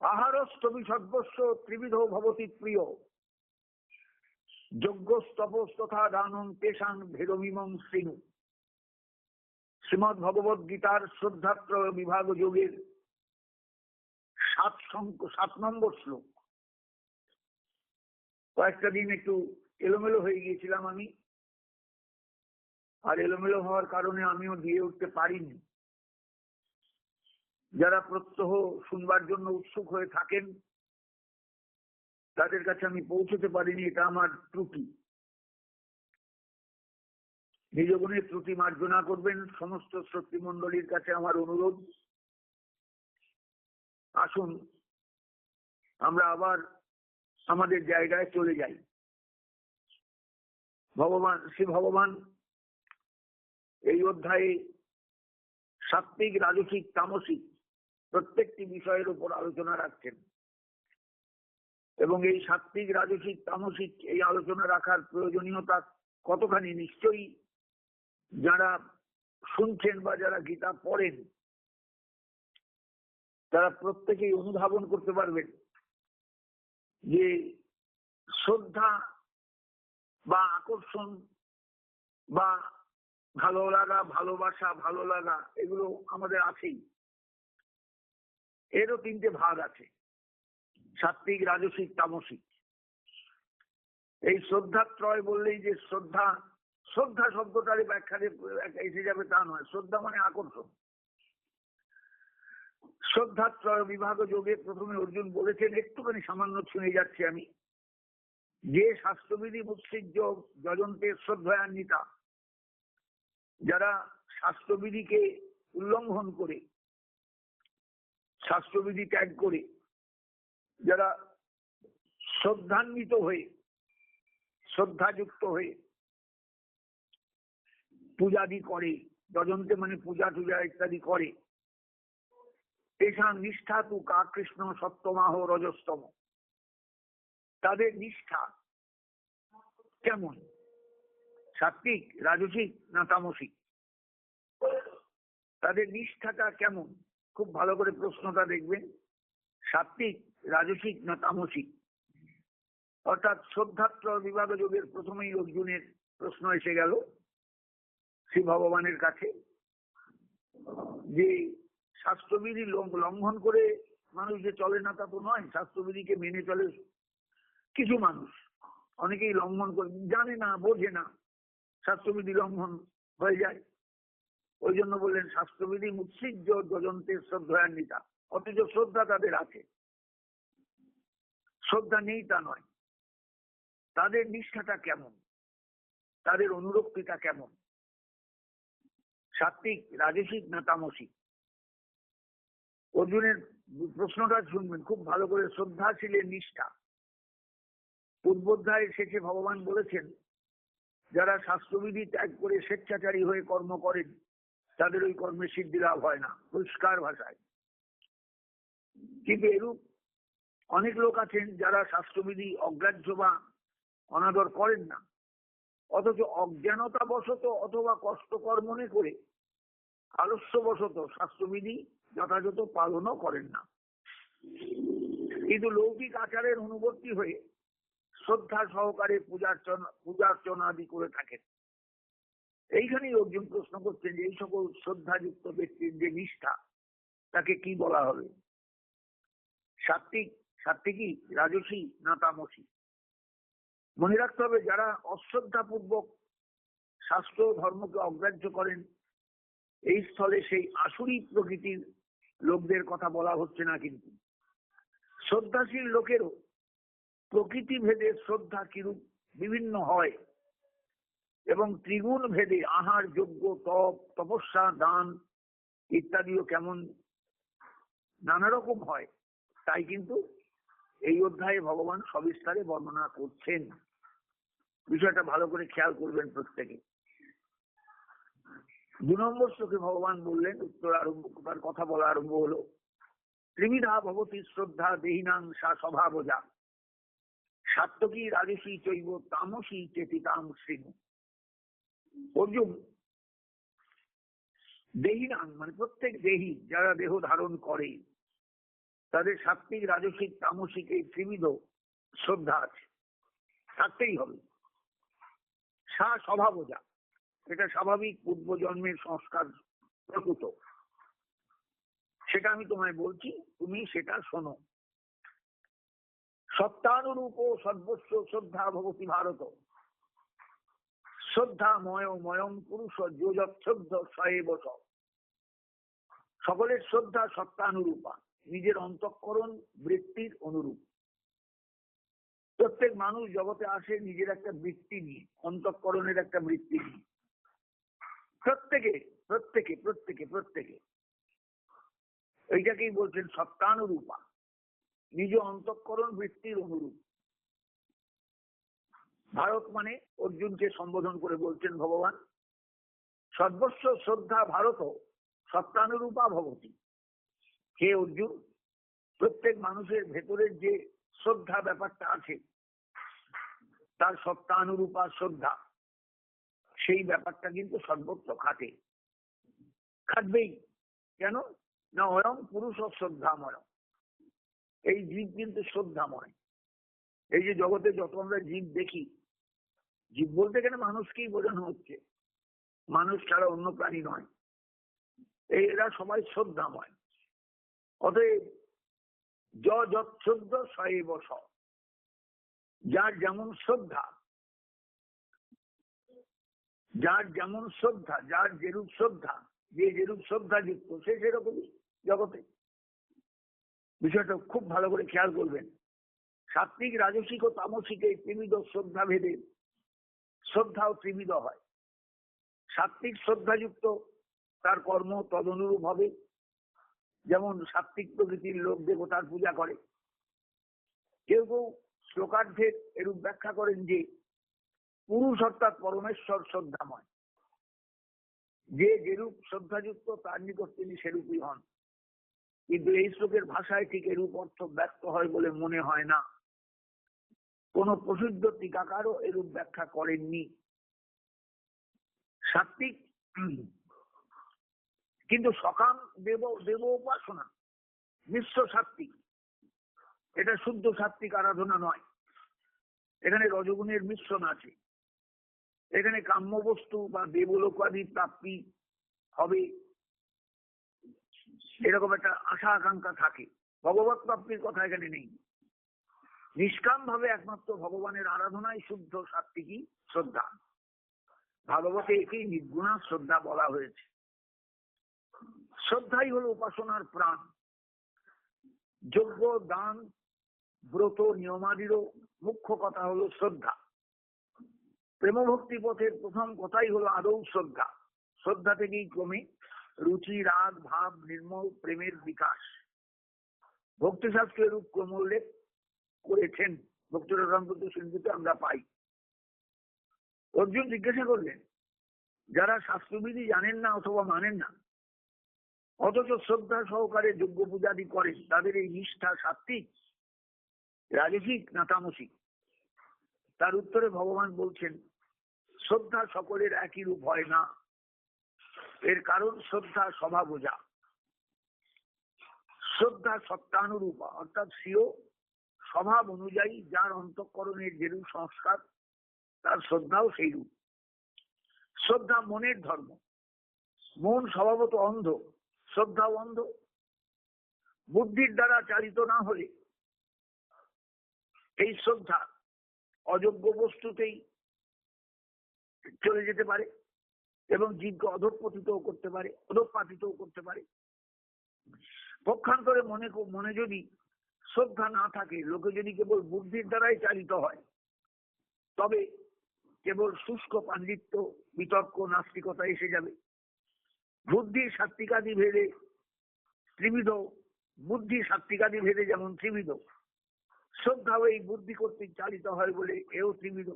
আহারস্তবি সর্বস্ব ত্রিবিধ ভবতি প্রিয়। যজ্ঞ তপস তথা দানং তেষাং ভেদমিমং শ্রীনু। শ্রীমদ ভগবত গীতার শ্রদ্ধাত্র বিভাগ যোগের সাত সাত নম্বর শ্লোক। কয়েকটা দিন একটু এলোমেলো হয়ে গিয়েছিলাম আমি। আর এলোমেলো হওয়ার কারণে আমিও দিয়ে উঠতে পারিনি। যারা প্রত্যহ শুনবার জন্য উৎসুক হয়ে থাকেন, তাদের কাছে আমি পৌঁছতে পারিনি, এটা আমার ত্রুটি। নিজ গুণের ত্রুটি মার্জনা করবেন, সমস্ত শ্রোতৃমণ্ডলীর কাছে আমার অনুরোধ। আসুন, আমরা আবার আমাদের জায়গায় চলে যাই। ভগবান, শ্রী ভগবান, এই অধ্যায়ে সাত্বিক রাজসিক, তামসিক প্রত্যেকটি বিষয়ের উপর আলোচনা রাখছেন। এবং এই সাত্বিক রাজসিক, তামসিক এই আলোচনা রাখার প্রয়োজনীয়তা কতখানি নিশ্চয়ই যারা শুনছেন বা যারা গীতা পড়েন, তারা প্রত্যেকেই অনুধাবন করতে পারবেন যে শ্রদ্ধা বা আকর্ষণ বা ভালো লাগা, ভালোবাসা, ভালো লাগা, এগুলো আমাদের আছেই। এরও তিনটে ভাগ আছে। সাত্বিক রাজসিক, তামসিক। এই শ্রদ্ধাত্রয় বললেই যে শ্রদ্ধা শ্রদ্ধা শব্দটার ব্যাখ্যা এসে যাবে তা নয়, শ্রদ্ধা মানে আকর্ষণ। শ্রদ্ধাত্রয় বিভাগ যোগে প্রথমে অর্জুন বলেছেন, একটুখানি সামান্য ছুঁয়ে যাচ্ছি আমি। যে শাস্ত্রবিধি মুৎসিজ্য যজন্তের শ্রদ্ধান্বিতা যারা শাস্ত্রবিধিকে উল্লঙ্ঘন করে শাস্ত্রবিধি ত্যাগ করে যারা শ্রদ্ধান্বিত হয়ে, শ্রদ্ধাযুক্ত হয়ে পূজাদি করে, যজন্তে মানে পূজা টুজা ইত্যাদি করে এসা নিষ্ঠা তু কা কৃষ্ণ সপ্তমাহ রজস্তম। তাদের নিষ্ঠা কেমন? সাত্বিক রাজসিক না তামসিক? তাদের নিষ্ঠাটা কেমন? খুব ভালো করে প্রশ্নটা দেখবেন সাত্বিক রাজসিক না তামসিক? অর্থাৎ শ্রদ্ধাত্র বিভাগ যোগের প্রথমেই অর্জুনের প্রশ্ন এসে গেল শ্রী ভগবানের কাছে যে শাস্ত্রবিধি লঙ্ঘন করে মানুষ যে চলে না তা তো নয়, শাস্ত্রবিধিকে মেনে চলে কিছু মানুষ। অনেকেই লঙ্ঘন করে, জানে না, বোঝে না স্বাস্থ্যবিধি লঙ্ঘন হয়ে যায়। ওই জন্য বললেন স্বাস্থ্যবিধি মুৎসিজ্য যজন্তের শ্রদ্ধান্বিতা। অথচ শ্রদ্ধা তাদের আছে। শ্রদ্ধা নেই তা নয়। তাদের নিষ্ঠাটা কেমন? তাদের অনুরক্তিটা কেমন? সাত্বিক রাজসিক না তামসিক? অর্জুনের প্রশ্নটা শুনবেন, খুব ভালো করে। শ্রদ্ধা ছিলেন নিষ্ঠা। পূর্বোধ্যায় শেষে ভগবান বলেছেন, যারা শাস্ত্রবিধি ত্যাগ করে স্বেচ্ছাচারী হয়ে কর্ম করেন তাদের ওই কর্মে সিদ্ধি লাভ হয় না, পরিষ্কার ভাষায়। কিন্তু এরূপ অনেক লোক আছেন যারা শাস্ত্রবিধি অগ্রাহ্য বা অনাদর করেন না। অথচ অজ্ঞানতা বশত অথবা কষ্টকর মনে করে আলস্য বশত শাস্ত্রবিধি যথাযথ পালনও করেন না। কিন্তু লৌকিক আচারের অনুবর্তী হয়ে শ্রদ্ধা সহকারে পূজার্চনা পূজার্চনা আদি করে থাকেন। এইখানেই অর্জুন প্রশ্ন করছেন যে এই সকল শ্রদ্ধাযুক্ত ব্যক্তির যে নিষ্ঠা, তাকে কি বলা হবে? সাত্বিক সাত্বিকী রাজসী না তামসী? মনে রাখতে হবে, যারা অশ্রদ্ধাপূর্বক শাস্ত্র ধর্মকে অগ্রাহ্য করেন, এই স্থলে সেই আসুরি প্রকৃতির লোকদের কথা বলা হচ্ছে না কিন্তু। শ্রদ্ধাশীল লোকেরও প্রকৃতি ভেদে শ্রদ্ধা কিরূপ বিভিন্ন হয় এবং ত্রিগুণ ভেদে আহার যোগ্য তপ, তপস্যা, দান ইত্যাদিও কেমন নানা রকম হয়, তাই কিন্তু এই অধ্যায়ে ভগবান সবিস্তারে বর্ণনা করছেন। বিষয়টা ভালো করে খেয়াল করবেন প্রত্যেকে। দু নম্বর শ্লোকে ভগবান বললেন, উত্তর আরম্ভ, তার কথা বলা আরম্ভ হলো, ত্রিবিধা ভবতী শ্রদ্ধা দেহিনাং সা স্বভাবজা সাত্তকী রাজসী চৈব তামসী চেতিতাম শ্রীনু অর্জুন দেহিনাং মানে প্রত্যেক দেহি যারা দেহ ধারণ করে, তাদের সাত্বিক, রাজসিক, তামসিক এই ত্রিবিধ শ্রদ্ধা আছে। থাকতেই হবে। সা স্বভাবজা এটা স্বাভাবিক পূর্ব জন্মের সংস্কার প্রকৃত। সেটা আমি তোমায় বলছি, তুমি সেটা শোনো। সত্যানুরূপ সর্বস্ব শ্রদ্ধা ভগবতী ভারত। শ্রদ্ধা ময় ময়ং পুরুষ সয়ে বস সকলের শ্রদ্ধা সত্যানুরূপা নিজের অন্তঃকরণ বৃত্তির অনুরূপ। প্রত্যেক মানুষ জগতে আসে নিজের একটা বৃত্তি নিয়ে, অন্তঃকরণের একটা বৃত্তি নিয়ে। প্রত্যেকে প্রত্যেকে প্রত্যেকে প্রত্যেকে। এইটাকেই বলছেন সত্যানুরূপা নিজ অন্তঃকরণ বৃত্তির অনুরূপ। ভারত মানে অর্জুনকে সম্বোধন করে বলছেন ভগবান, সর্বস্ব শ্রদ্ধা ভারত সত্যানুরূপা ভবতী। হে অর্জুন, প্রত্যেক মানুষের ভেতরের যে শ্রদ্ধা ব্যাপারটা আছে, তার সত্যানুরূপা শ্রদ্ধা, সেই ব্যাপারটা কিন্তু সর্বত্র খাটে। খাটবেই, কেন? না অয়ং পুরুষ শ্রদ্ধাময় এই জীব কিন্তু শ্রদ্ধাময়। এই যে জগতে যত আমরা জীব দেখি জীব বলতে গেলে মানুষকেই বোঝানো হচ্ছে। মানুষ ছাড়া অন্য প্রাণী নয়। এরা সবাই শ্রদ্ধাময়। অতএব যৎশ্রদ্ধ সয়ে বস যার যেমন শ্রদ্ধা, যার যেমন শ্রদ্ধা, যার যেরূপ শ্রদ্ধা, যে যেরূপ শ্রদ্ধা যুক্ত, সে সেরকমই জগতে। বিষয়টা খুব ভালো করে খেয়াল করবেন। সাত্বিক রাজসিক ও তামসিক এই ত্রিবিধ শ্রদ্ধা ভেদে শ্রদ্ধাও ত্রিবিধ হয়। সাত্বিক শ্রদ্ধাযুক্ত তার কর্ম তদনুরূপ হবে। যেমন সাত্বিক প্রকৃতির লোক দেবতার পূজা করে। কেউ কেউ শ্লোকার্ধের এরূপ ব্যাখ্যা করেন যে, পুরুষ অর্থাৎ পরমেশ্বর শ্রদ্ধাময়। যে যেরূপ শ্রদ্ধাযুক্ত তার নিকট তিনি সেরূপই হন। কিন্তু এই শ্লোকের ভাষায় ঠিক এরূপ অর্থ ব্যক্ত হয় বলে মনে হয় না। কোন প্রসিদ্ধ টিকাকারও এরূপ ব্যাখ্যা করেননি। সাত্বিক, কিন্তু সকাম দেব দেব উপাসনা, মিশ্র সাত্বিক। এটা শুদ্ধ সাত্বিক আরাধনা নয়। এখানে রজগুণের মিশ্রণ আছে। এখানে কাম্য বস্তু বা দেবলোকাদি প্রাপ্তি হবে। এরকম একটা আশা আকাঙ্ক্ষা থাকে। ভগবত প্রাপ্তির কথা এখানে নেই। নিষ্কাম ভাবে একমাত্র ভগবানের আরাধনায় শুদ্ধ সাত্বিকী শ্রদ্ধা। ভাগবতে একেই নির্গুণা শ্রদ্ধা বলা হয়েছে। শ্রদ্ধাই হলো উপাসনার প্রাণ। যোগ্য দান, ব্রত, নিয়মাদিরও মুখ্য কথা হলো শ্রদ্ধা। প্রেম ভক্তি পথের প্রথম কথাই হলো আদৌ শ্রদ্ধা। শ্রদ্ধা থেকেই ক্রমে রুচি, রাগ, ভাব, নির্মল, প্রেমের বিকাশ। ভক্তিশাস্ত্রের রূপ ক্রমোল্লেখ করেছেন ভক্তিরকান্ত সিন্ধুতে আমরা পাই। অর্জুন জিজ্ঞাসা করলেন, যারা শাস্ত্রবিধি জানেন না অথবা মানেন না, অথচ শ্রদ্ধা সহকারে যোগ্য পূজাদি করেন, তাদের এই নিষ্ঠা সাত্বিক রাজসিক না তামসিক? তার উত্তরে ভগবান বলছেন, শ্রদ্ধা সকলের একই রূপ হয় না, এর কারণ শ্রদ্ধা স্বভাব বোঝা শ্রদ্ধা সত্যানুরূপা অর্থাৎ স্বীয় স্বভাব অনুযায়ী যার অন্তঃকরণের যেরূপ সংস্কার, তার শ্রদ্ধাও সেই রূপ শ্রদ্ধা মনের ধর্ম। মন স্বভাবত অন্ধ, শ্রদ্ধাও অন্ধ। বুদ্ধির দ্বারা চালিত না হলে এই শ্রদ্ধা অযোগ্য বস্তুতেই চলে যেতে পারে এবং জীবকে অধঃপতিতও করতে পারে, অধঃপাতিতও করতে পারে। পক্ষান্তরে মনে মনে যদি শ্রদ্ধা না থাকে, লোকে যদি কেবল বুদ্ধির দ্বারাই চালিত হয়, তবে কেবল শুষ্ক পাণ্ডিত্য, বিতর্ক, নাস্তিকতা এসে যাবে। বুদ্ধি সাত্বিকাদি ভেদে ত্রিবিধ, বুদ্ধি সাত্বিকাদি ভেদে যেমন ত্রিবিধ, শ্রদ্ধাও এই বুদ্ধি কর্তৃক চালিত হয় বলে এও ত্রিবিধ।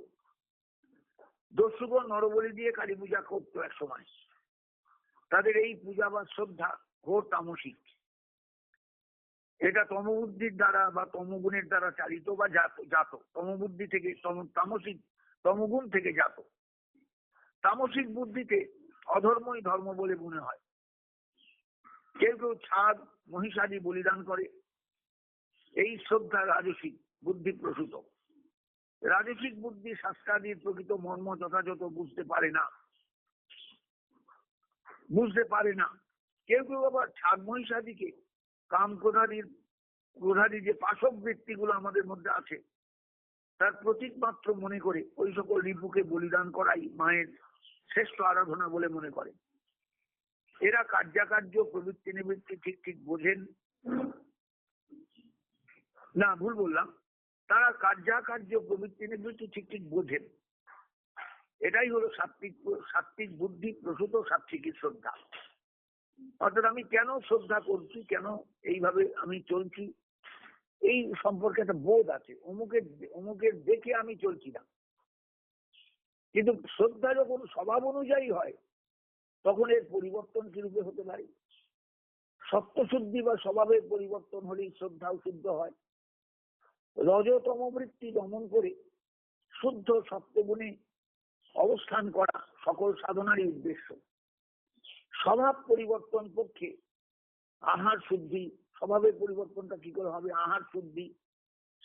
দস্যুগণ নরবলি দিয়ে কালী পূজা করতো এক সময় তাদের এই পূজা বা শ্রদ্ধা ঘোর তামসিক। এটা তমবুদ্ধির দ্বারা বা তমগুণের দ্বারা চালিত বা জাত তমবুদ্ধি থেকে তামসিক, তমগুণ থেকে জাত। তামসিক বুদ্ধিতে অধর্মই ধর্ম বলে মনে হয়। কেউ কেউ ছাদ, মহিষাদি বলিদান করে। এই শ্রদ্ধা রাজসিক বুদ্ধি প্রসূত। রাজসিক বুদ্ধি শাস্ত্রাদির প্রকৃত মর্ম যথাযথ বুঝতে পারে না। বুঝতে পারে না। কেউ কেউ আবার ছাদ মহিষাদিকে কাম ক্রোধাদির ক্রোধাদি যে পাশব ব্যক্তিগুলো আমাদের মধ্যে আছে, তার প্রতীক মাত্র মনে করে ওই সকল রিপুকে বলিদান করাই মায়ের শ্রেষ্ঠ আরাধনা বলে মনে করে। এরা কার্যাকার্য, প্রবৃত্তি নিবৃত্তি ঠিক ঠিক বোঝেন। না, ভুল বললাম। তারা কার্যাকার্য, প্রবৃত্তি নিবৃত্তি ঠিক ঠিক বোঝেন। এটাই হলো সাত্বিক সাত্বিক বুদ্ধি, প্রসূত সাত্বিকী শ্রদ্ধা। অর্থাৎ আমি কেন শ্রদ্ধা করছি, কেন এইভাবে আমি চলছি, এই সম্পর্কে একটা বোধ আছে। অমুকের অমুকের দেখে আমি চলছি না। কিন্তু শ্রদ্ধা যখন স্বভাব অনুযায়ী হয়, তখন এর পরিবর্তন কিরূপে হতে পারে? সত্যশুদ্ধি বা স্বভাবের পরিবর্তন হলেই শ্রদ্ধাও শুদ্ধ হয়। রজতম বৃত্তি দমন করে শুদ্ধ সত্যগুণে অবস্থান করা সকল সাধনারই উদ্দেশ্য। স্বভাব পরিবর্তন পক্ষে আহার শুদ্ধি, স্বভাবের পরিবর্তনটা কি করে হবে? আহার শুদ্ধি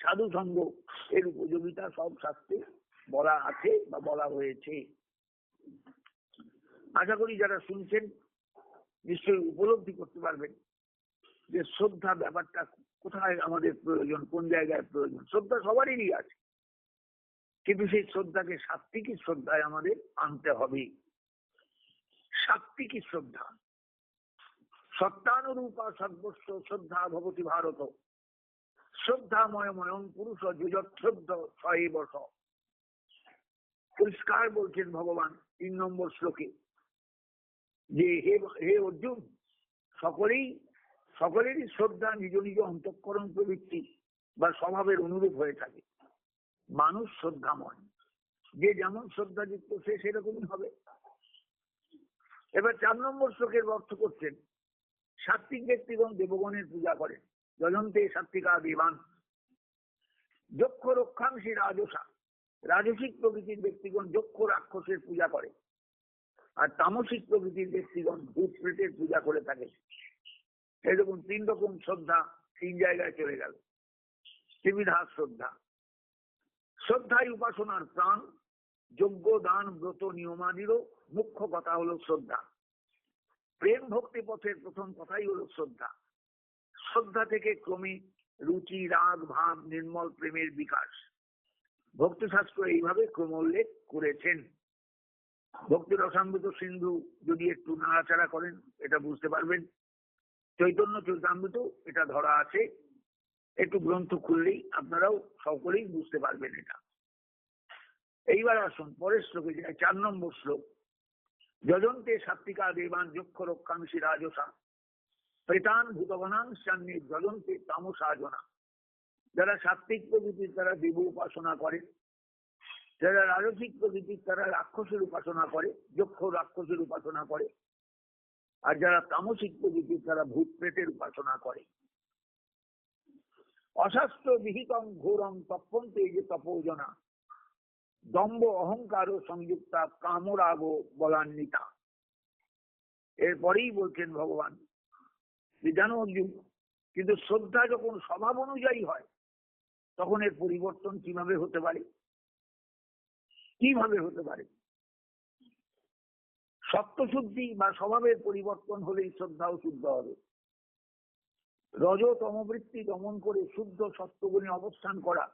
সাধু সঙ্গ এর উপযোগিতা সব শাস্ত্রে বলা আছে বা বলা হয়েছে। আশা করি যারা শুনছেন, নিশ্চয়ই উপলব্ধি করতে পারবেন যে শ্রদ্ধা ব্যাপারটা কোথায় আমাদের প্রয়োজন, কোন জায়গায় প্রয়োজন। শ্রদ্ধা সবারই আছে। কিন্তু সেই শ্রদ্ধাকে সাত্বিকী শ্রদ্ধায় আমাদের আনতে হবে। সাত্বিকী শ্রদ্ধা? সত্যানুরূপা সর্বস্ব শ্রদ্ধা ভবতি ভারত। শ্রদ্ধাময় ময়ম পুরুষ যুজশ্রদ্ধ ছয় বস পরিষ্কার বলছেন ভগবান তিন নম্বর শ্লোকে যে হে হে অর্জুন, সকলেই, সকলেরই শ্রদ্ধা নিজ নিজ অন্তঃকরণ প্রবৃত্তি বা স্বভাবের অনুরূপ হয়ে থাকে। মানুষ শ্রদ্ধাময়। যে যেমন শ্রদ্ধাযুক্ত, সে সেরকমই হবে। এবার চার নম্বর শ্লোকের অর্থ করছেন, সাত্বিক ব্যক্তিগণ দেবগণের পূজা করেন, যজন্তে সাত্বিকা বিমান যক্ষ রক্ষাংশী রাজসা, রাজসিক প্রকৃতির ব্যক্তিগণ যক্ষ রাক্ষসের পূজা করে, আর তামসিক প্রকৃতির ব্যক্তিগণ ভূত প্রেতের পূজা করে থাকে। এরকম তিন রকম শ্রদ্ধা তিন জায়গায় চলে গেল। ত্রিবিধা শ্রদ্ধা। শ্রদ্ধাই উপাসনার প্রাণ যোগ্য দান, ব্রত, নিয়মাদিরও মুখ্য কথা হলো শ্রদ্ধা। প্রেম ভক্তি পথের প্রথম কথাই হলো শ্রদ্ধা। শ্রদ্ধা থেকে ক্রমে রুচি, রাগ, ভাব, নির্মল প্রেমের বিকাশ। ভক্তিশাস্ত্র এইভাবে ক্রমোল্লেখ করেছেন। ভক্তি রসামৃত সিন্ধু যদি একটু নাড়াচাড়া করেন, এটা বুঝতে পারবেন। চৈতন্য চৈতামৃত এটা ধরা আছে। একটু গ্রন্থ খুললেই আপনারাও সকলেই বুঝতে পারবেন এটা। এইবার আসুন, পরের শ্লোকে যায় চার নম্বর শ্লোক। যজন্তে সাত্বিকা দেবান যক্ষ রক্ষাংশী রাজসা। প্রেতান ভূতগণাংশান্নে যজন্তে তামসাজনা যারা সাত্বিক প্রকৃতির তারা দেব উপাসনা করে, যারা রাজসিক প্রকৃতির তারা রাক্ষসের উপাসনা করে, যক্ষ রাক্ষসের উপাসনা করে, আর যারা তামসিক প্রকৃতির তারা ভূত প্রেতের উপাসনা করে। অশাস্ত্র বিহিতম ঘোরম তপন্তে যে তপোজনা। দম্ব অহংকার ও সংযুক্তা কামরাগ বলান্বিতা। এরপরেই বলছেন ভগবান জানো অর্জুন, কিন্তু শ্রদ্ধা যখন স্বভাব অনুযায়ী হয়, তখন এর পরিবর্তন কীভাবে হতে পারে? কীভাবে হতে পারে? সত্যশুদ্ধি বা স্বভাবের পরিবর্তন হলেই শ্রদ্ধাও শুদ্ধ হবে। রজ তমবৃত্তি দমন করে শুদ্ধ সত্যগুণে অবস্থান করা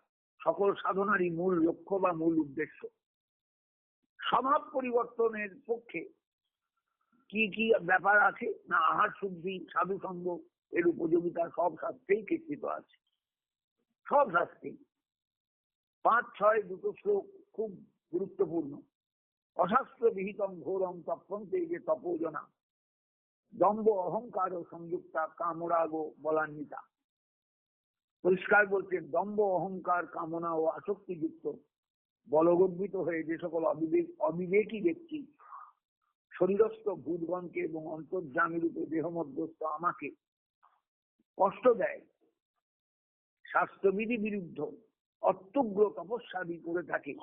সকল সাধনারই মূল লক্ষ্য বা মূল উদ্দেশ্য। স্বভাব পরিবর্তনের পক্ষে কি কি ব্যাপার আছে না আহার শুদ্ধি সাধু সঙ্গ এর উপযোগিতা সব শাস্ত্রেই কীর্তিত আছে। সব শাস্ত্রেই। পাঁচ, ছয় দুটো শ্লোক খুব গুরুত্বপূর্ণ। অশাস্ত্র বিহিতম ঘোরম তপন্তে যে তপোজনা। দম্ব অহংকার ও সংযুক্তা কামরাগ বলান্বিতা। পরিষ্কার বলছেন দম্ব অহংকার, কামনা ও আসক্তিযুক্ত। বলগর্বিত হয়ে যে সকল অবিবেক, অবিবেকী ব্যক্তি শরীরস্থ ভূতগণকে এবং অন্তর্জামী রূপে দেহ মধ্যস্থ আমাকে কষ্ট দেয়, স্বাস্থ্যবিধি বিরুদ্ধ, অত্যুগ্র তপস্যাদি করে থাকে,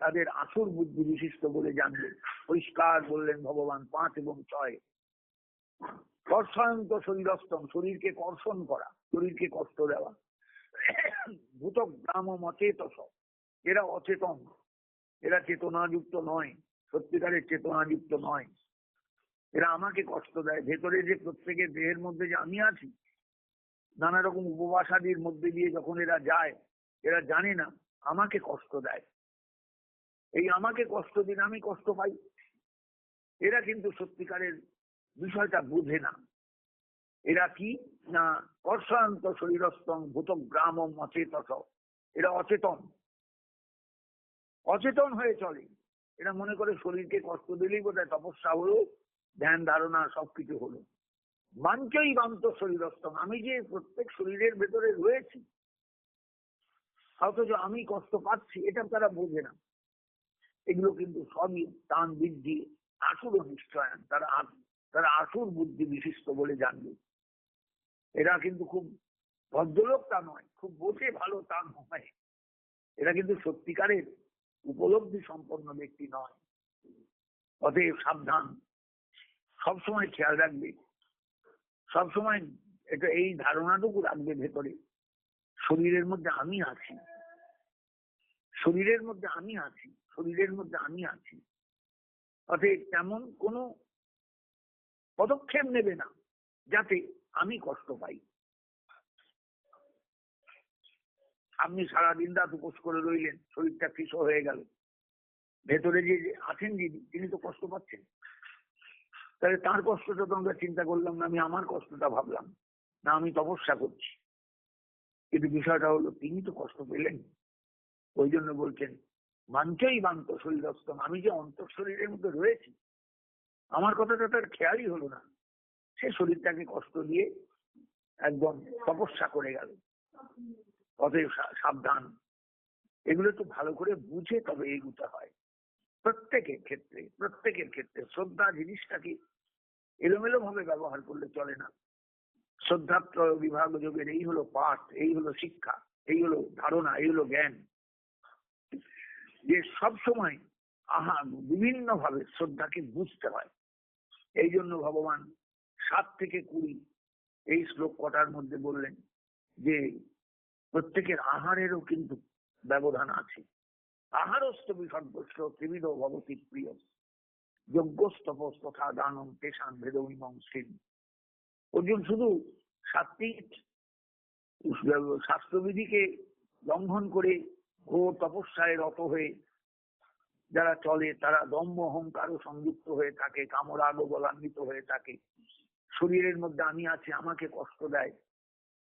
তাদের আসুর বুদ্ধি বিশিষ্ট বলে জানবে। পরিষ্কার বললেন ভগবান পাঁচ এবং ছয়। কর্ষায়ন্ত শরীরস্থম, শরীরকে কর্ষণ করা, শরীরকে কষ্ট দেওয়া। ভূতক গ্রাম অচেতস। এরা অচেতন। এরা চেতনাযুক্ত নয়, সত্যিকারের চেতনাযুক্ত নয়। এরা আমাকে কষ্ট দেয়। ভেতরে যে প্রত্যেকের দেহের মধ্যে যে আমি আছি, নানা রকম উপবাসাদির মধ্যে দিয়ে যখন এরা যায়, এরা জানে না, আমাকে কষ্ট দেয়। এই আমাকে কষ্ট দিন, আমি কষ্ট পাই। এরা কিন্তু সত্যিকারের বিষয়টা বুঝে না। এরা কি? না শরীরস্থং ভূত গ্রাম অচেতস। এরা অচেতন। অচেতন হয়ে চলে। এরা মনে করে শরীরকে কষ্ট দিলেই বোধহয় তপস্যা হলো, ধ্যান ধারণা সবকিছু হলো। বাঞ্চই বান্ত শরীরস্তম আমি যে প্রত্যেক শরীরের ভেতরে রয়েছি, অথচ আমি কষ্ট পাচ্ছি, এটা তারা বোঝে না। এগুলো কিন্তু সবই টান বৃদ্ধি আসুর নিশ্চয়ান, তারা তারা আসুর বুদ্ধি বিশিষ্ট বলে জানবে। এরা কিন্তু খুব ভদ্রলোক তা নয়, খুব বোঝে ভালো তা নয়। এরা কিন্তু সত্যিকারের উপলব্ধি সম্পন্ন ব্যক্তি নয়। অতএব সাবধান, সবসময় খেয়াল রাখবে। সবসময় এটা, এই ধারণাটুকু রাখবে ভেতরে। শরীরের মধ্যে আমি আছি। শরীরের মধ্যে আমি আছি। শরীরের মধ্যে আমি আছি। অতএব তেমন কোনো পদক্ষেপ নেবে না, যাতে আমি কষ্ট পাই। আপনি সারাদিন রাত উপোস করে রইলেন, শরীরটা কৃষ হয়ে গেল। ভেতরে যে আছেন যিনি, তিনি তো কষ্ট পাচ্ছেন। তাহলে তার কষ্টটা তো আমরা চিন্তা করলাম না, আমি আমার কষ্টটা ভাবলাম। না, আমি তপস্যা করছি। কিন্তু বিষয়টা হলো, তিনি তো কষ্ট পেলেন। ওই জন্য বলছেন মাঞ্চই বান্ত শরীরস্থম। আমি যে অন্তর শরীরের মধ্যে রয়েছি আমার কথাটা তার খেয়ালই হলো না। সে শরীরটাকে কষ্ট দিয়ে একদম তপস্যা করে গেল। অতএব সাবধান। এগুলো একটু ভালো করে বুঝে তবে এগুতে হয়। প্রত্যেকের ক্ষেত্রে প্রত্যেকের ক্ষেত্রে শ্রদ্ধা জিনিসটাকে এলোমেলো ভাবে ব্যবহার করলে চলে না। শ্রদ্ধাত্রয় বিভাগ যোগের এই হলো পাঠ, এই হলো শিক্ষা, এই হলো ধারণা, এই হলো জ্ঞান। যে সব সময় আহা বিভিন্ন ভাবে শ্রদ্ধাকে বুঝতে হয়। এই জন্য ভগবান সাত থেকে কুড়ি এই শ্লোক কটার মধ্যে বললেন যে প্রত্যেকের আহারেরও কিন্তু ব্যবধান আছে। আহারস্থ বিসর্গস্ব ত্রিবিধ ভবতী প্রিয় যজ্ঞস্তপস তথা দানম তেষান ভেদমিমং শ্রী অর্জুন শুধু সাত্বিক স্বাস্থ্যবিধিকে লঙ্ঘন করে ঘোর তপস্যায় রত হয়ে যারা চলে, তারা দম্ভ অহংকারও সংযুক্ত হয়ে থাকে কামরাগ বলান্বিত হয়ে থাকে। শরীরের মধ্যে আমি আছি, আমাকে কষ্ট দেয়।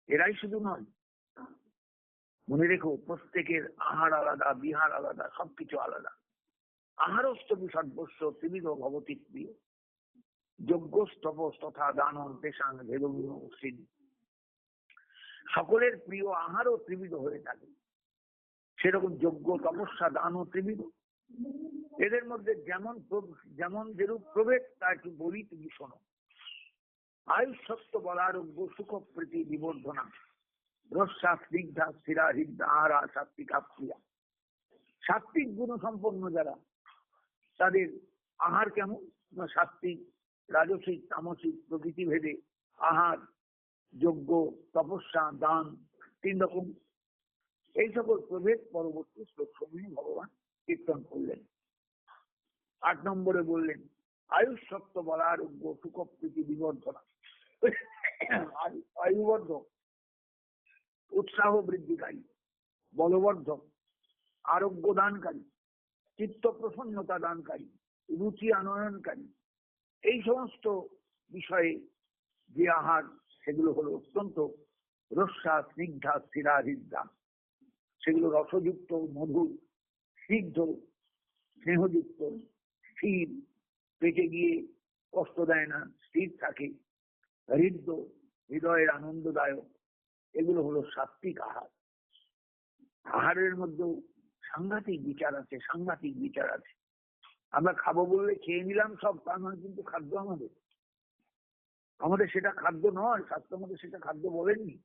এরাই শুধু নয়। মনে রেখো, প্রত্যেকের আহার আলাদা, বিহার আলাদা, সবকিছু আলাদা। আহারস্থ সর্বস্ব ত্রিবিধ ভবতী প্রিয় যজ্ঞস্তপস তথা দানন পেশান ভেদবিহীন সকলের প্রিয় আহারও ত্রিবিধ হয়ে থাকে। সেরকম যজ্ঞ, তপস্যা দান ও ত্রিবিধ। এদের মধ্যে যেমন যেমন যেরূপ প্রভেদ তা একটু বলি তুমি শোনো। আয়ুষ্যত্ব বলারোগ্য সুখ প্রীতি বিবর্ধনা রস্যা স্নিগ্ধা স্থিরা হৃদা আহারা, সাত্বিকা প্রিয়া সাত্বিক গুণ সম্পন্ন যারা, তাদের আহার কেমন? সাত্বিক, রাজসিক, তামসিক, প্রকৃতি ভেদে আহার, যজ্ঞ, তপস্যা, দান, তিন রকম। এই সকল প্রভেদ পরবর্তী শ্লোক সমূহে ভগবান কীর্তন করলেন। আট নম্বরে বললেন, আয়ুষ সত্য বলা আরোগ্য সুখপ্রীতি বিবর্ধনা। আয়ু- আয়ুবর্ধক, উৎসাহ বৃদ্ধিকারী, বলবর্ধক আরোগ্য দানকারী চিত্ত প্রসন্নতা দানকারী, রুচি আনয়নকারী। এই সমস্ত বিষয়ে যে আহার, সেগুলো হলো অত্যন্ত রস্যা স্নিগ্ধা স্থিরা হৃদা সেগুলো রসযুক্ত, মধুর স্নিগ্ধ স্নেহযুক্ত স্থির পেটে গিয়ে কষ্ট দেয় না, স্থির থাকে, হৃদ্য, হৃদয়ের আনন্দদায়ক, এগুলো হলো সাত্বিক আহার। আহারের মধ্যেও সাংঘাতিক বিচার আছে, সাংঘাতিক বিচার আছে। আমরা খাব বললে খেয়ে নিলাম সব, তা নয় কিন্তু খাদ্য আমাদের। আমাদের সেটা খাদ্য নয় শাস্ত্র আমাদের সেটা খাদ্য বলেননি।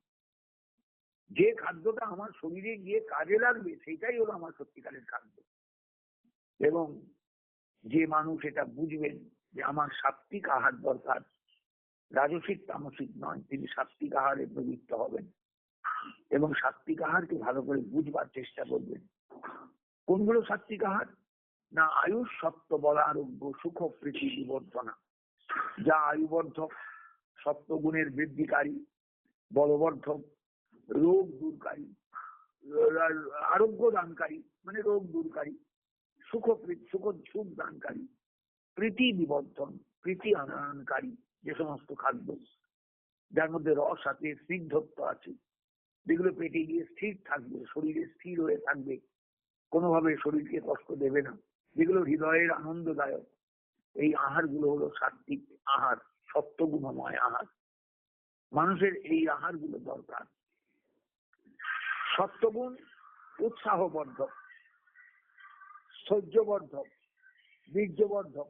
যে খাদ্যটা আমার শরীরে গিয়ে কাজে লাগবে, সেটাই হলো আমার সত্যিকারের খাদ্য। এবং যে মানুষ এটা বুঝবেন যে আমার সাত্বিক আহার দরকার, রাজসিক তামসিক নয়, তিনি সাত্বিক আহারে প্রবৃত্ত হবেন। এবং সাত্বিক আহারকে ভালো করে বুঝবার চেষ্টা করবেন। কোনগুলো সাত্বিক আহার? না, আয়ুষ সত্য বলা আরোগ্য, সুখ প্রীতি বিবর্ধনা যা আয়ুবর্ধক সত্যগুণের বৃদ্ধিকারী, বলবর্ধক রোগ দূরকারী আরোগ্য দানকারী মানে রোগ দূরকারী সুখ সুখ সুখ দানকারী, প্রীতি বিবর্ধন প্রীতি আনয়নকারী যে সমস্ত খাদ্য, যার মধ্যে রস আছে, স্নিগ্ধত্ব আছে, যেগুলো পেটে গিয়ে স্থির থাকবে, শরীরে স্থির হয়ে থাকবে, কোনোভাবে শরীরকে কষ্ট দেবে না, যেগুলো হৃদয়ের আনন্দদায়ক, এই আহারগুলো হলো সাত্বিক আহার, সত্যগুণময় আহার। মানুষের এই আহারগুলো দরকার। সত্যগুণ উৎসাহবর্ধক সহ্যবর্ধক বীর্যবর্ধক।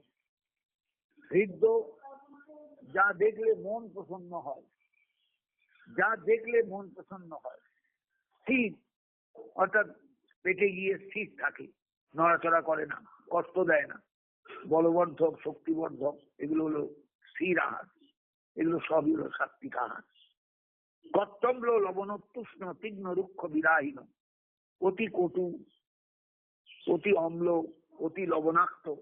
হৃদ্য যা দেখলে মন প্রসন্ন হয়, যা দেখলে মন প্রসন্ন হয়, স্থির, অর্থাৎ পেটে গিয়ে স্থির থাকে, নড়াচড়া করে না, কষ্ট দেয় না। বলবর্ধক, শক্তিবর্ধক, এগুলো হলো স্থির আহার, এগুলো সবই হলো সাত্বিক আহার। কর্তব্য লবণোত্তুষ্ণ, তীক্ষ্ণ রুক্ষ বিরাহীন অতি কটু, অতি অম্ল, অতি লবণাক্ত,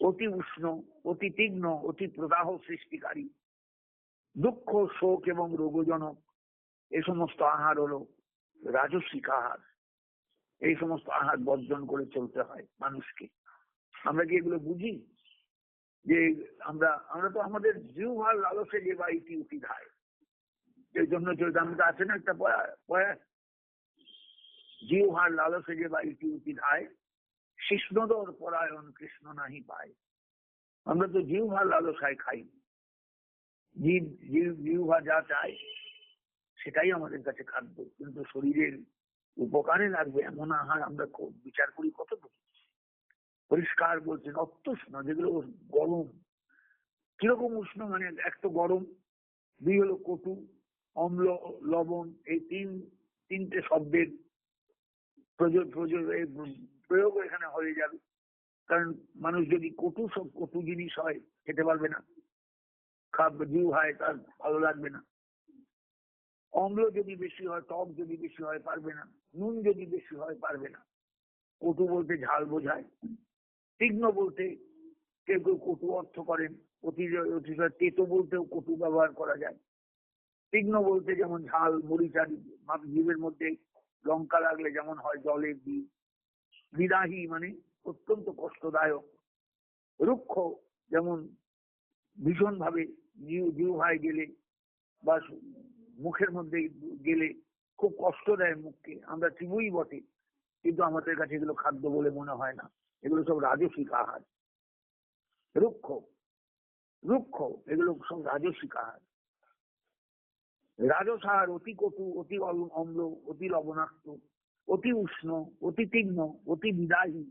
অতি উষ্ণ, অতি তীক্ষ্ণ, অতি প্রদাহ সৃষ্টিকারী। দুঃখ, শোক এবং রোগজনক এই সমস্ত আহার হলো রাজস্বিক আহার। এই সমস্ত আহার বর্জন করে চলতে হয় মানুষকে। আমরা কি এগুলো বুঝি? যে আমরা আমরা তো আমাদের জিহ্বার লালসে যে বা ইতি উতি ধায় এই জন্য চৈতামৃত আছে না, একটা পয়া- পয়া- জিহ্বার লালসে যে বা ইতি উতি ধায় শিষ্ণদর পরায়ণ কৃষ্ণ নাহি পায়। আমরা তো জিহ্বার লালসায় খাই। জীব জীব যা চায়, সেটাই আমাদের কাছে খাদ্য। কিন্তু শরীরের উপকারে লাগবে এমন আহার আমরা বিচার করি কতটুকু? পরিষ্কার বলছেন অত্যুষ্ণ যেগুলো গরম। কীরকম উষ্ণ মানে এক তো গরম, দুই হলো কটু অম্ল, লবণ, এই তিন, তিনটে শব্দের প্রযোগ এখানে হয়ে যাবে। কারণ মানুষ যদি কটু সব, কটু জিনিস হয়, খেতে পারবে না। খাব জিউ হয়, তার ভালো লাগবে না। অম্ল যদি বেশি হয়, টক যদি বেশি হয়, পারবে না। নুন যদি বেশি হয়, পারবে না। কটু বলতে ঝাল বোঝায়। তীক্ষ্ণ বলতে কেউ কেউ কটু অর্থ করেন। অতি- অতিশয় তেতো বলতেও কটু ব্যবহার করা যায়। তীক্ষ্ণ বলতে যেমন ঝাল মরিচার জীবের মধ্যে লঙ্কা লাগলে যেমন হয় জলের বীজ বিরাহী মানে অত্যন্ত কষ্টদায়ক, রুক্ষ যেমন ভীষণ ভাবে জিউ জিউহায় গেলে বা মুখের মধ্যে গেলে খুব কষ্ট দেয় মুখকে। আমরা চিবুই বটে, কিন্তু আমাদের কাছে এগুলো খাদ্য বলে মনে হয় না। এগুলো সব রাজসিক আহার। রুক্ষ রুক্ষ, এগুলো সব রাজসিক আহার। রাজস আহার অতি কটু, অতি অম্ল, অতি লবণাক্ত, অতি উষ্ণ, অতি তীক্ষ্ণ, অতি বিদাহী,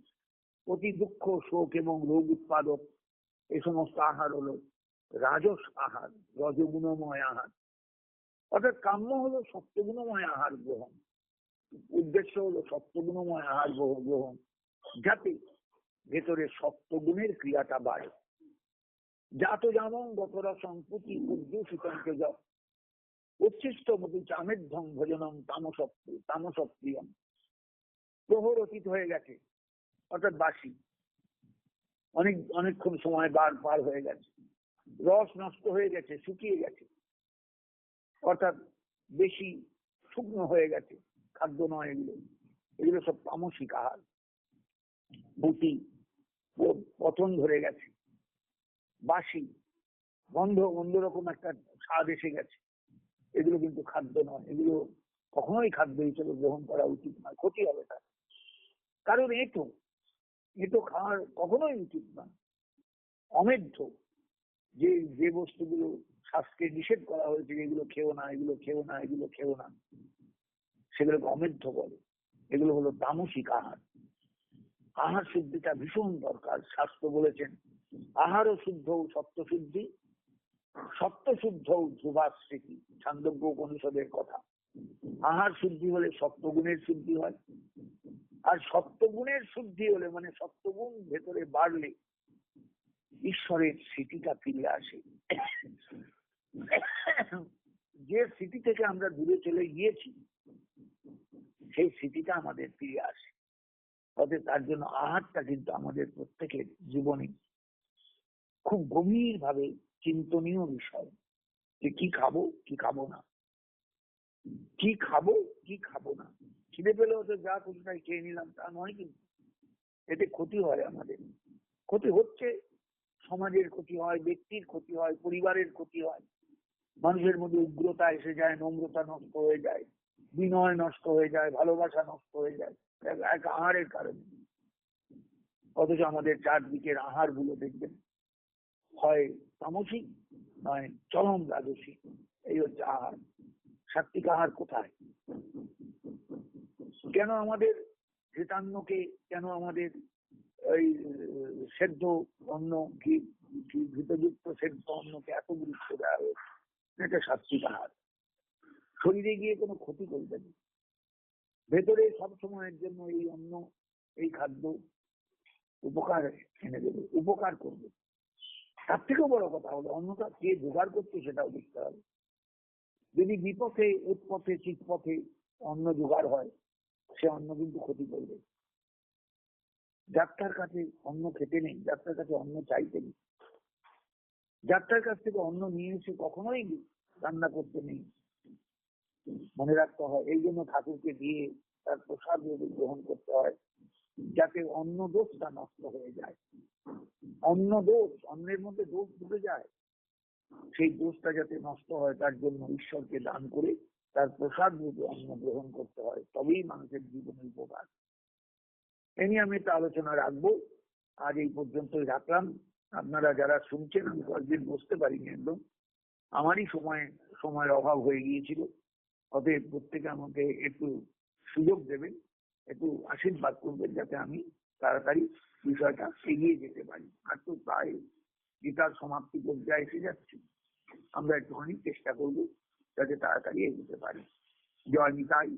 অতি দুঃখ, শোক এবং রোগ উৎপাদক এই সমস্ত আহার হলো রাজস আহার, রজগুণময় আহার। অর্থাৎ কাম্য হলো সত্যগুণময় আহার গ্রহণ। উদ্দেশ্য হলো সত্যগুণময় আহার গ্রহ- গ্রহণ, যাতে ভেতরে সত্যগুণের ক্রিয়াটা বাড়ে। জাত যেমন গতরা সম্পুতি উদ্দূষিতঙ্কে যা উচ্ছিষ্ট মতি চামেধ্যং ভোজনম তামসপ্রি, তামসপ্রিয়ম। প্রহর অতীত হয়ে গেছে, অর্থাৎ বাসি অনেক, অনেকক্ষণ সময় বার, পার হয়ে গেছে। রস নষ্ট হয়ে গেছে, শুকিয়ে গেছে। অর্থাৎ বেশি শুকনো হয়ে গেছে, খাদ্য নয় এগুলো। এগুলো সব তামসিক আহার। বুটি পতন ধরে গেছে। বাসি গন্ধ, অন্যরকম একটা স্বাদ এসে গেছে। এগুলো কিন্তু খাদ্য নয়, এগুলো কখনোই খাদ্য হিসেবে গ্রহণ করা উচিত নয়, ক্ষতি হবে তার কারণ এঁটো এঁটো খাওয়ার কখনোই উচিত নয়। অমেধ্য, যে যে বস্তুগুলো শাস্ত্রে নিষেধ করা হয়েছে এগুলো খেও না, এগুলো খেও না, এগুলো খেও না, সেগুলোকে অমেধ্য বলে। এগুলো হলো তামসিক আহার। আহার শুদ্ধিটা ভীষণ দরকার, শাস্ত্র বলেছেন। আহারও শুদ্ধ সত্য শুদ্ধি সত্য শুদ্ধ ধ্রুবাস্মৃতি ছান্দজ্ঞ উপনিষদের কথা। আহার শুদ্ধি হলে সত্যগুণের শুদ্ধি হয়। আর সত্যগুণের শুদ্ধি হলে মানে সত্যগুণ ভেতরে বাড়লে ঈশ্বরের স্মৃতিটা ফিরে আসে। যে স্মৃতি থেকে আমরা দূরে চলে গিয়েছি, সেই স্মৃতিটা আমাদের ফিরে আসে। অতএব তার জন্য আহারটা কিন্তু আমাদের প্রত্যেকের জীবনে খুব গভীর ভাবে চিন্তনীয় বিষয় যে কি খাব কি খাব না। কি খাব কি খাব না। খিদে পেলেও তো যা খুশি তাই খেয়ে নিলাম, তা নয় কিন্তু। এতে ক্ষতি হয় আমাদের। ক্ষতি হচ্ছে, সমাজের ক্ষতি হয়, ব্যক্তির ক্ষতি হয়, পরিবারের ক্ষতি হয়। মানুষের মধ্যে উগ্রতা এসে যায়, নম্রতা নষ্ট হয়ে যায়, বিনয় নষ্ট হয়ে যায়, ভালোবাসা নষ্ট হয়ে যায়। এক আহারের কারণে। অথচ আমাদের চারদিকের আহারগুলো দেখবেন হয় তামসিক নয়, চরম রাজসিক এই হচ্ছে আহার। সাত্বিক আহার কোথায়? কেন আমাদের ঘৃতান্নকে কেন আমাদের ওই সেদ্ধ অন্ন ঘি- ঘৃতযুক্ত সেদ্ধ অন্নকে এত গুরুত্ব দেওয়া হয়েছে? এটা সাত্বিক আহার। শরীরে গিয়ে কোনো ক্ষতি করবে না। ভেতরে সব সময়ের জন্য এই অন্ন, এই খাদ্য উপকার এনে দেবে, উপকার করবে। তার থেকেও বড় কথা হলো অন্নটা কে জোগাড় করছে সেটাও দেখতে হবে। যদি বিপথে, উৎপথে চিৎপথে অন্ন জোগাড় হয়, সে অন্ন কিন্তু ক্ষতি করবে। যাত্রার কাছে অন্ন খেতে নেই, যাত্রার কাছে অন্ন চাইতে নেই। যাত্রার কাছ থেকে অন্ন নিয়ে এসে কখনোই রান্না করতে নেই। মনে রাখতে হয়, এই জন্য ঠাকুরকে দিয়ে তার প্রসাদ গ্রহণ করতে হয়। যাতে অন্ন দোষটা নষ্ট হয়ে যায়। অন্ন দোষ, অন্যের মধ্যে দোষ ঢুকে যায়, সেই দোষটা যাতে নষ্ট হয়, তার জন্য ঈশ্বরকে দান করে তার প্রসাদ রূপে অন্ন গ্রহণ করতে হয়, তবেই মানুষের জীবনে উপকার। এ নিয়ে আমি একটা আলোচনা রাখব। আজ এই পর্যন্তই রাখলাম। আপনারা যারা শুনছেন, আমি কয়েকদিন বসতে পারিনি একদম। আমারই সময়, সময়ের অভাব হয়ে গিয়েছিল। অতএব প্রত্যেকে আমাকে একটু সুযোগ দেবেন। একটু আশীর্বাদ করবেন যাতে আমি তাড়াতাড়ি বিষয়টা এগিয়ে যেতে পারি। আর তো তাই গীতার সমাপ্তি পর্যায়ে এসে যাচ্ছে। আমরা একটুখানি চেষ্টা করব যাতে তাড়াতাড়ি এগোতে পারি। জয় নিতাই,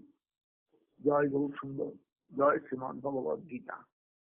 জয় বহু সুন্দর, জয় শ্রীমদ ভগবত গীতা।